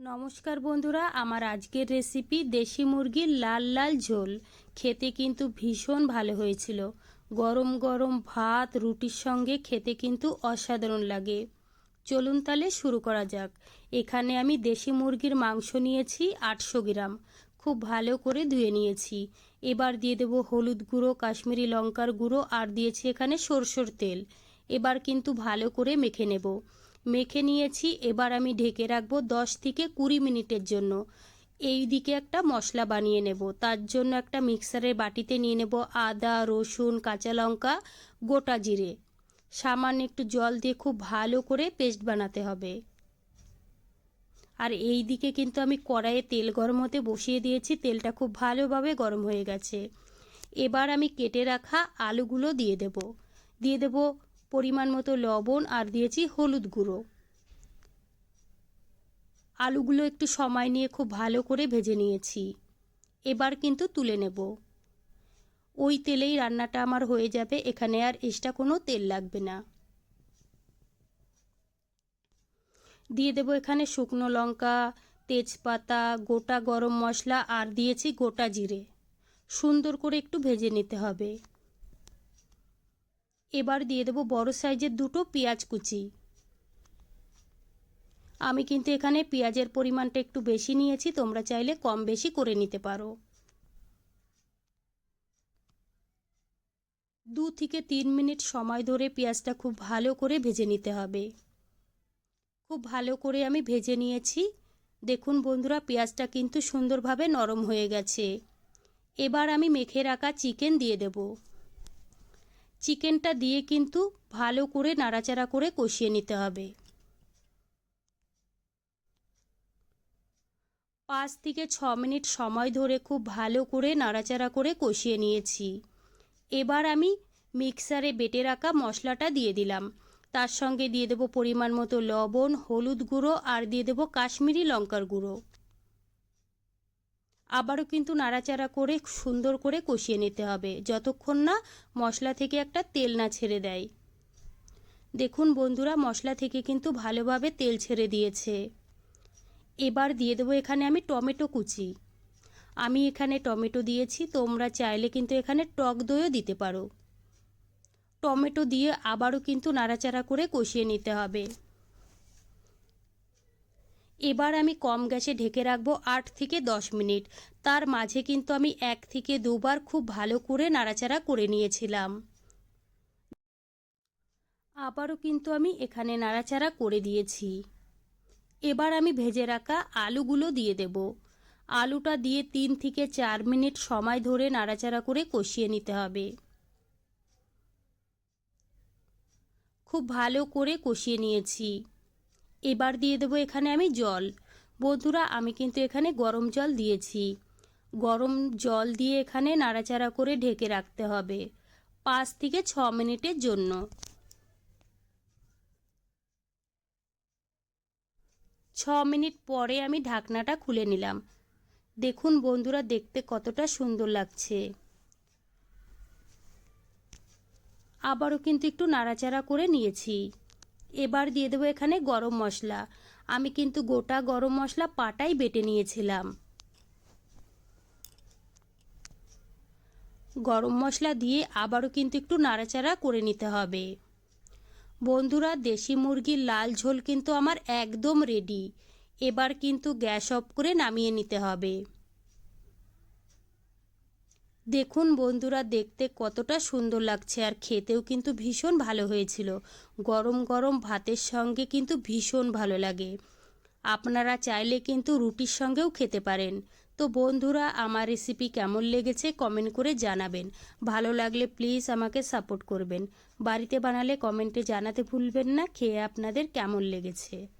নমস্কার বন্ধুরা, আমার আজকের রেসিপি দেশি মুরগির লাল লাল ঝোল। খেতে কিন্তু ভীষণ ভালো হয়েছিল। গরম গরম ভাত, রুটির সঙ্গে খেতে কিন্তু অসাধারণ লাগে। চলুন তাহলে শুরু করা যাক। এখানে আমি দেশি মুরগির মাংস নিয়েছি আটশো গ্রাম। খুব ভালো করে ধুয়ে নিয়েছি। এবার দিয়ে দেবো হলুদ গুঁড়ো, কাশ্মীরি লঙ্কার গুঁড়ো, আর দিয়েছি এখানে সরষের তেল। এবার কিন্তু ভালো করে মেখে নেব। মেখে নিয়েছি, এবার আমি ঢেকে রাখব দশ থেকে কুড়ি মিনিটের জন্য। এই দিকে একটা মশলা বানিয়ে নেব। তার জন্য একটা মিক্সারের বাটিতে নিয়ে নেব আদা, রসুন, কাঁচা লঙ্কা, গোটা জিরে। সামান্য একটু জল দিয়ে খুব ভালো করে পেস্ট বানাতে হবে। আর এই দিকে কিন্তু আমি কড়াইয়ে তেল গরম হতে বসিয়ে দিয়েছি, তেলটা খুব ভালোভাবে গরম হয়ে গেছে। এবার আমি কেটে রাখা আলুগুলো দিয়ে দেব। দিয়ে দেব পরিমাণ মতো লবণ আর দিয়েছি হলুদ গুঁড়ো। আলুগুলো একটু সময় নিয়ে খুব ভালো করে ভেজে নিয়েছি। এবার কিন্তু তুলে নেব। ওই তেলেই রান্নাটা আমার হয়ে যাবে, এখানে আর এক্সট্রা কোনো তেল লাগবে না। দিয়ে দেব এখানে শুকনো লঙ্কা, তেজপাতা, গোটা গরম মশলা আর দিয়েছি গোটা জিরে। সুন্দর করে একটু ভেজে নিতে হবে। এবার দিয়ে দেবো বড় সাইজের দুটো পেঁয়াজ কুচি। আমি কিন্তু এখানে পেঁয়াজের পরিমাণটা একটু বেশি নিয়েছি, তোমরা চাইলে কম বেশি করে নিতে পারো। দু থেকে তিন মিনিট সময় ধরে পেঁয়াজটা খুব ভালো করে ভেজে নিতে হবে। খুব ভালো করে আমি ভেজে নিয়েছি। দেখুন বন্ধুরা, পেঁয়াজটা কিন্তু সুন্দরভাবে নরম হয়ে গেছে। এবার আমি মেখে রাখা চিকেন দিয়ে দেবো। চিকেনটা দিয়ে কিন্তু ভালো করে নাড়াচাড়া করে কষিয়ে নিতে হবে। পাঁচ থেকে ছ মিনিট সময় ধরে খুব ভালো করে নাড়াচাড়া করে কষিয়ে নিয়েছি। এবার আমি মিক্সারে বেটে রাখা মশলাটা দিয়ে দিলাম। তার সঙ্গে দিয়ে দেবো পরিমাণ মতো লবণ, হলুদ গুঁড়ো আর দিয়ে দেবো কাশ্মীরি লঙ্কার গুঁড়ো। আবারও কিন্তু নাড়াচাড়া করে সুন্দর করে কষিয়ে নিতে হবে। যতক্ষণ না মশলা থেকে একটা তেল না ছেড়ে দেয়। দেখুন বন্ধুরা, মশলা থেকে কিন্তু ভালোভাবে তেল ছেড়ে দিয়েছে। এবার দিয়ে দেবো এখানে আমি টমেটো কুচি। আমি এখানে টমেটো দিয়েছি, তোমরা চাইলে কিন্তু এখানে টক দইও দিতে পারো। টমেটো দিয়ে আবারও কিন্তু নাড়াচাড়া করে কষিয়ে নিতে হবে। এবার আমি কম গ্যাসে ঢেকে রাখব আট থেকে দশ মিনিট। তার মাঝে কিন্তু আমি এক থেকে দুবার খুব ভালো করে নাড়াচাড়া করে নিয়েছিলাম। আবারও কিন্তু আমি এখানে নাড়াচাড়া করে দিয়েছি। এবার আমি ভেজে রাখা আলুগুলো দিয়ে দেব। আলুটা দিয়ে তিন থেকে চার মিনিট সময় ধরে নাড়াচাড়া করে কষিয়ে নিতে হবে। খুব ভালো করে কষিয়ে নিয়েছি। এবার দিয়ে দেবো এখানে আমি জল। বন্ধুরা, আমি কিন্তু এখানে গরম জল দিয়েছি। গরম জল দিয়ে এখানে নাড়াচাড়া করে ঢেকে রাখতে হবে পাঁচ থেকে ছ মিনিটের জন্য। ছ মিনিট পরে আমি ঢাকনাটা খুলে নিলাম। দেখুন বন্ধুরা, দেখতে কতটা সুন্দর লাগছে। আবারও কিন্তু একটু নাড়াচাড়া করে নিয়েছি। এবার দিয়ে দেবো এখানে গরম মশলা। আমি কিন্তু গোটা গরম মশলা পাটাই বেটে নিয়েছিলাম। গরম মশলা দিয়ে আবারও কিন্তু একটু নাড়াচাড়া করে নিতে হবে। বন্ধুরা, দেশি মুরগির লাল ঝোল কিন্তু আমার একদম রেডি এবার কিন্তু গ্যাস অফ করে নামিয়ে নিতে হবে। দেখুন বন্ধুরা, দেখতে কতটা সুন্দর লাগছে আর খেতেও কিন্তু ভীষণ ভালো হয়েছিল। গরম গরম ভাতের সঙ্গে কিন্তু ভীষণ ভালো লাগে। আপনারা চাইলে কিন্তু রুটির সঙ্গেও খেতে পারেন। তো বন্ধুরা, আমার রেসিপি কেমন লেগেছে কমেন্ট করে জানাবেন। ভালো লাগলে প্লিজ আমাকে সাপোর্ট করবেন। বাড়িতে বানালে কমেন্টে জানাতে ভুলবেন না। খেয়ে আপনাদের কেমন লেগেছে?